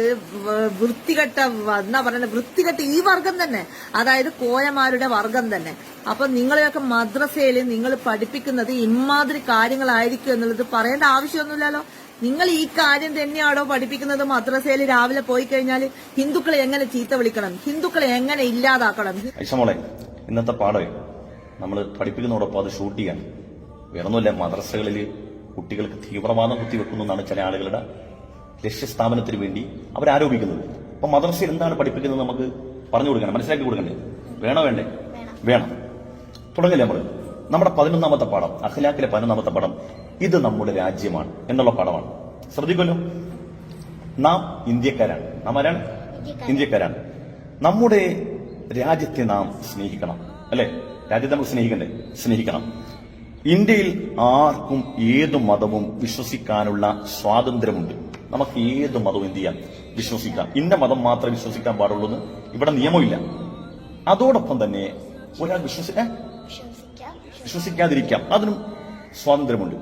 വ- വൃത്തികെട്ട എന്നാ പറയുന്നത് വൃത്തികെട്ട ഈ വർഗം തന്നെ. അതായത് കോയമാരുടെ വർഗം തന്നെ. അപ്പൊ നിങ്ങളെയൊക്കെ മദ്രസയിൽ നിങ്ങൾ പഠിപ്പിക്കുന്നത് ഇമാതിരി കാര്യങ്ങളായിരിക്കും എന്നുള്ളത് പറയേണ്ട ആവശ്യമൊന്നുമില്ലല്ലോ. നിങ്ങൾ ഈ കാര്യം തന്നെയാണോ പഠിപ്പിക്കുന്നത് മദ്രസയിൽ രാവിലെ പോയി കഴിഞ്ഞാൽ ഹിന്ദുക്കളെ എങ്ങനെ ചീത്ത വിളിക്കണം? ഹിന്ദുക്കളെ എങ്ങനെ ഇല്ലാതാക്കണം? മോളെ ഇന്നത്തെ പാഠം നമ്മൾ പഠിപ്പിക്കുന്നതോടൊപ്പം അത് ഷൂട്ട് ചെയ്യാൻ വേറൊന്നുമില്ല മദ്രസകളിൽ കുട്ടികൾക്ക് തീവ്രവാദം കുത്തിവെക്കുന്നു എന്നാണ് ചില ആളുകളുടെ ലക്ഷ്യസ്ഥാപനത്തിന് വേണ്ടി അവരാരോപിക്കുന്നത് അപ്പൊ മദ്രസയിൽ എന്താണ് പഠിപ്പിക്കുന്നത് നമുക്ക് പറഞ്ഞു കൊടുക്കണം മനസ്സിലാക്കി കൊടുക്കണ്ടേ? വേണോ വേണ്ടേ? വേണം. തുടങ്ങില്ലേ നമ്മൾ നമ്മുടെ പതിനൊന്നാമത്തെ പാഠം അഖിലാക്കിലെ പതിനൊന്നാമത്തെ പാഠം ഇത് നമ്മുടെ രാജ്യമാണ് എന്നുള്ള പാഠമാണ്. ശ്രദ്ധിക്കുമല്ലോ? നാം ഇന്ത്യക്കാരാണ്. നാം ആരാണ്? ഇന്ത്യക്കാരാണ്. നമ്മുടെ രാജ്യത്തെ നാം സ്നേഹിക്കണം. അല്ലെ? രാജ്യത്തെ നമുക്ക് സ്നേഹിക്കണ്ടേ? സ്നേഹിക്കണം. ഇന്ത്യയിൽ ആർക്കും ഏതു മതവും വിശ്വസിക്കാനുള്ള സ്വാതന്ത്ര്യമുണ്ട്. നമുക്ക് ഏത് മതവും എന്ത് ചെയ്യാം? വിശ്വസിക്കാം. ഇന്ന മതം മാത്രം വിശ്വസിക്കാൻ പാടുള്ളൂ എന്ന് ഇവിടെ നിയമമില്ല. അതോടൊപ്പം തന്നെ ഒരാൾ വിശ്വസി വിശ്വസിക്കാതിരിക്കാം. അതിനും സ്വാതന്ത്ര്യമുണ്ട്.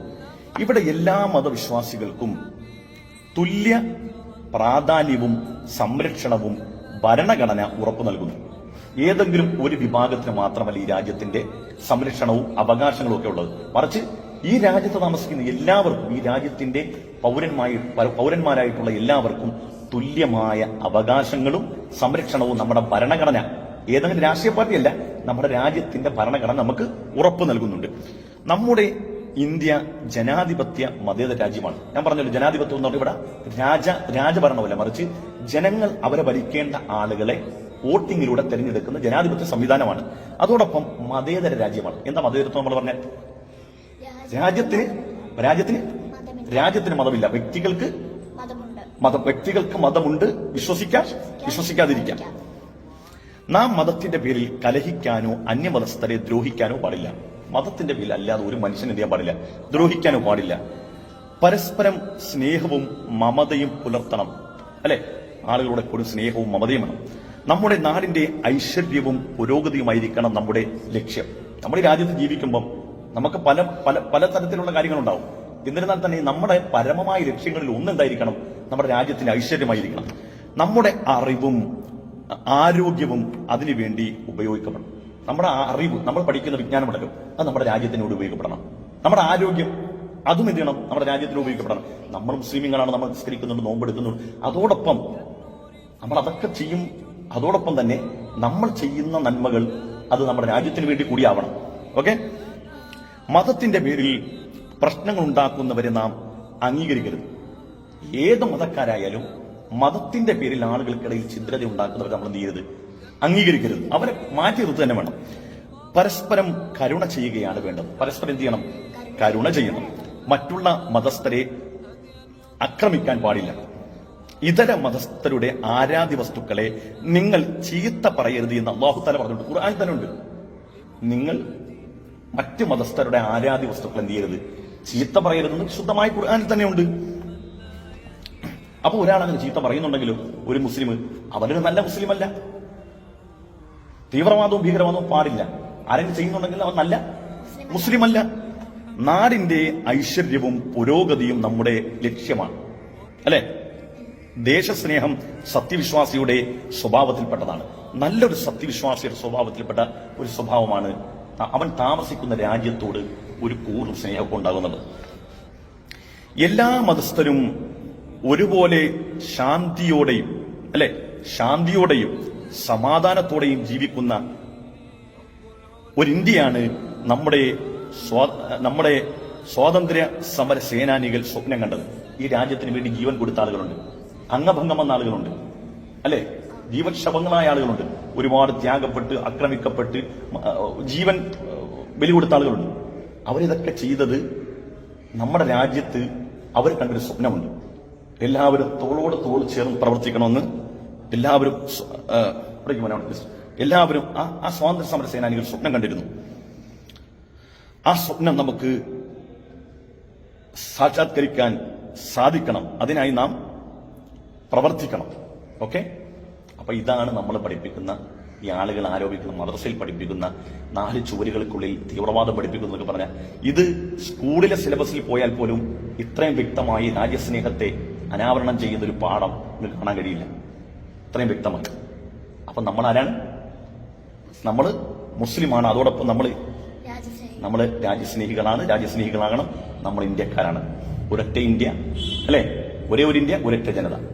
ഇവിടെ എല്ലാ മതവിശ്വാസികൾക്കും തുല്യ പ്രാധാന്യവും സംരക്ഷണവും ഭരണഘടന ഉറപ്പു നൽകുന്നു. ഏതെങ്കിലും ഒരു വിഭാഗത്തിന് മാത്രമല്ല ഈ രാജ്യത്തിന്റെ സംരക്ഷണവും അവകാശങ്ങളും ഒക്കെ ഉള്ളത്. മറിച്ച് ഈ രാജ്യത്ത് താമസിക്കുന്ന എല്ലാവർക്കും ഈ രാജ്യത്തിന്റെ പൗരന്മായി പൗരന്മാരായിട്ടുള്ള എല്ലാവർക്കും തുല്യമായ അവകാശങ്ങളും സംരക്ഷണവും നമ്മുടെ ഭരണഘടന ഏതെങ്കിലും രാഷ്ട്രീയ പാർട്ടിയല്ല നമ്മുടെ രാജ്യത്തിന്റെ ഭരണഘടന നമുക്ക് ഉറപ്പ് നൽകുന്നുണ്ട്. നമ്മുടെ ഇന്ത്യ ജനാധിപത്യ മതേതര രാജ്യമാണ്. ഞാൻ പറഞ്ഞല്ലോ ജനാധിപത്യം എന്ന് പറഞ്ഞാൽ ഇവിടെ രാജ രാജഭരണമല്ല മറിച്ച് ജനങ്ങൾ അവരെ ഭരിക്കേണ്ട ആളുകളെ വോട്ടിങ്ങിലൂടെ തെരഞ്ഞെടുക്കുന്ന ജനാധിപത്യ സംവിധാനമാണ്. അതോടൊപ്പം മതേതര രാജ്യമാണ്. എന്താ മതേതരത്വം നമ്മൾ പറഞ്ഞ രാജ്യത്തിന് രാജ്യത്തിന് രാജ്യത്തിന് മതമില്ല. വ്യക്തികൾക്ക് മതം വ്യക്തികൾക്ക് മതമുണ്ട്. വിശ്വസിക്കാം വിശ്വസിക്കാതിരിക്കാം. നാം മതത്തിന്റെ പേരിൽ കലഹിക്കാനോ അന്യമതസ്ഥരെ ദ്രോഹിക്കാനോ പാടില്ല. മതത്തിന്റെ പേരിൽ അല്ലാതെ ഒരു മനുഷ്യൻ എന്ത് ചെയ്യാൻ പാടില്ല? ദ്രോഹിക്കാനോ പാടില്ല. പരസ്പരം സ്നേഹവും മമതയും പുലർത്തണം. അല്ലെ? ആളുകളുടെ ഒരു സ്നേഹവും മമതയും വേണം. നമ്മുടെ നാടിന്റെ ഐശ്വര്യവും പുരോഗതിയുമായിരിക്കണം നമ്മുടെ ലക്ഷ്യം. നമ്മുടെ രാജ്യത്ത് ജീവിക്കുമ്പോൾ നമുക്ക് പല പല പല തരത്തിലുള്ള കാര്യങ്ങളുണ്ടാവും. എന്നിരുന്നാൽ തന്നെ നമ്മുടെ പരമമായ ലക്ഷ്യങ്ങളിൽ ഒന്നെന്തായിരിക്കണം? നമ്മുടെ രാജ്യത്തിന്റെ ഐശ്വര്യമായിരിക്കണം. നമ്മുടെ അറിവും ആരോഗ്യവും അതിനുവേണ്ടി ഉപയോഗിക്കപ്പെടണം. നമ്മുടെ അറിവ് നമ്മൾ പഠിക്കുന്ന വിജ്ഞാനമുണ്ടല്ലോ അത് നമ്മുടെ രാജ്യത്തിനോട് ഉപയോഗപ്പെടണം. നമ്മുടെ ആരോഗ്യം അതും എന്ത് ചെയ്യണം? നമ്മുടെ രാജ്യത്തിന് ഉപയോഗിക്കപ്പെടണം നമ്മൾ മുസ്ലിമുകളാണ് നമ്മൾ നിസ്കരിക്കുന്നുണ്ട് നോമ്പെടുക്കുന്നുണ്ട്. അതോടൊപ്പം നമ്മൾ അതൊക്കെ ചെയ്യും അതോടൊപ്പം തന്നെ നമ്മൾ ചെയ്യുന്ന നന്മകൾ അത് നമ്മുടെ രാജ്യത്തിന് വേണ്ടി കൂടിയാവണം ഓക്കെ? മതത്തിന്റെ പേരിൽ പ്രശ്നങ്ങൾ ഉണ്ടാക്കുന്നവരെ നാം അംഗീകരിക്കരുത്. ഏത് മതക്കാരായാലും മതത്തിന്റെ പേരിൽ ആളുകൾക്കിടയിൽ ഛിദ്രത ഉണ്ടാക്കുന്നവർ നമ്മൾ എന്ത് ചെയ്യരുത്? അംഗീകരിക്കരുത്. അവരെ മാറ്റി നിർത്തുക തന്നെ വേണം. പരസ്പരം കരുണ ചെയ്യുകയാണ് വേണ്ടത്. പരസ്പരം എന്ത് ചെയ്യണം? കരുണ ചെയ്യണം. മറ്റുള്ള മതസ്ഥരെ ആക്രമിക്കാൻ പാടില്ല. ഇതര മതസ്ഥരുടെ ആരാധ്യ വസ്തുക്കളെ നിങ്ങൾ ചീത്ത പറയരുത് എന്ന് അള്ളാഹു തല പറഞ്ഞിട്ടുണ്ട്. ഖുർആൻ തന്നെ ഉണ്ട്. നിങ്ങൾ മറ്റ് മതസ്ഥരുടെ ആരാധ്യ വസ്തുക്കൾ എന്ത് ചെയ്യരുത്? ചീത്ത പറയരുതെന്ന് ശുദ്ധമായ ഖുർആനിൽ തന്നെയുണ്ട്. അപ്പൊ ഒരാൾ അങ്ങനെ ചീത്ത പറയുന്നുണ്ടെങ്കിലും ഒരു മുസ്ലിം അവനൊരു നല്ല മുസ്ലിം അല്ല തീവ്രവാദവും ഭീകരവാദവും പാടില്ല. ആരെങ്കിലും ചെയ്യുന്നുണ്ടെങ്കിൽ അവൻ നല്ല മുസ്ലിം അല്ല നാടിന്റെ ഐശ്വര്യവും പുരോഗതിയും നമ്മുടെ ലക്ഷ്യമാണ്. അല്ലെ? ദേശസ്നേഹം സത്യവിശ്വാസിയുടെ സ്വഭാവത്തിൽപ്പെട്ടതാണ്. നല്ലൊരു സത്യവിശ്വാസിയുടെ സ്വഭാവത്തിൽപ്പെട്ട ഒരു സ്വഭാവമാണ് അവൻ താമസിക്കുന്ന രാജ്യത്തോട് ഒരു കൂറും സ്നേഹമൊക്കെ ഉണ്ടാകുന്നത് എല്ലാ മതസ്ഥരും ഒരുപോലെ ശാന്തിയോടെയും അല്ലെ ശാന്തിയോടെയും സമാധാനത്തോടെയും ജീവിക്കുന്ന ഒരു ഇന്ത്യയാണ് നമ്മുടെ നമ്മുടെ സ്വാതന്ത്ര്യ സമര സേനാനികൾ സ്വപ്നം കണ്ടത്. ഈ രാജ്യത്തിന് വേണ്ടി ജീവൻ കൊടുത്ത ആളുകളുണ്ട്. അംഗഭംഗം വന്ന ആളുകളുണ്ട്. അല്ലെ ജീവൻ ശവങ്ങളായ ആളുകളുണ്ട്. ഒരുപാട് ത്യാഗപ്പെട്ട് ആക്രമിക്കപ്പെട്ട് ജീവൻ ബലി കൊടുത്ത ആളുകളുണ്ട്. അവരിതൊക്കെ ചെയ്തത് നമ്മുടെ രാജ്യത്ത് അവർ കണ്ടൊരു സ്വപ്നമുണ്ട്. എല്ലാവരും തോളോട് തോൾ ചേർന്ന് പ്രവർത്തിക്കണമെന്ന് എല്ലാവരും. എല്ലാവരും ആ ആ സ്വാതന്ത്ര്യ സമര സേനാനികൾ സ്വപ്നം കണ്ടിരുന്നു. ആ സ്വപ്നം നമുക്ക് സാക്ഷാത്കരിക്കാൻ സാധിക്കണം. അതിനായി നാം പ്രവർത്തിക്കണം. ഓക്കെ? അപ്പൊ ഇതാണ് നമ്മൾ പഠിപ്പിക്കുന്ന ഈ ആളുകൾ ആരോപിക്കുന്ന മദ്രസയിൽ പഠിപ്പിക്കുന്ന നാല് ചുവരുകൾക്കുള്ളിൽ തീവ്രവാദം പഠിപ്പിക്കുന്നു എന്നൊക്കെ പറഞ്ഞാൽ ഇത് സ്കൂളിലെ സിലബസിൽ പോയാൽ പോലും ഇത്രയും വ്യക്തമായി രാജ്യസ്നേഹത്തെ അനാവരണം ചെയ്യുന്ന ഒരു പാഠം നിങ്ങൾക്ക് കാണാൻ കഴിയില്ല. ഇത്രയും വ്യക്തമായി. അപ്പൊ നമ്മൾ ആരാണ്? നമ്മൾ മുസ്ലിമാണ്. അതോടൊപ്പം നമ്മൾ നമ്മൾ രാജ്യസ്നേഹികളാണ്. രാജ്യസ്നേഹികളാകണം നമ്മൾ ഇന്ത്യക്കാരാണ്. ഒരൊറ്റ ഇന്ത്യ അല്ലേ? ഒരേ ഒരു ഇന്ത്യ ഒരൊറ്റ ജനത.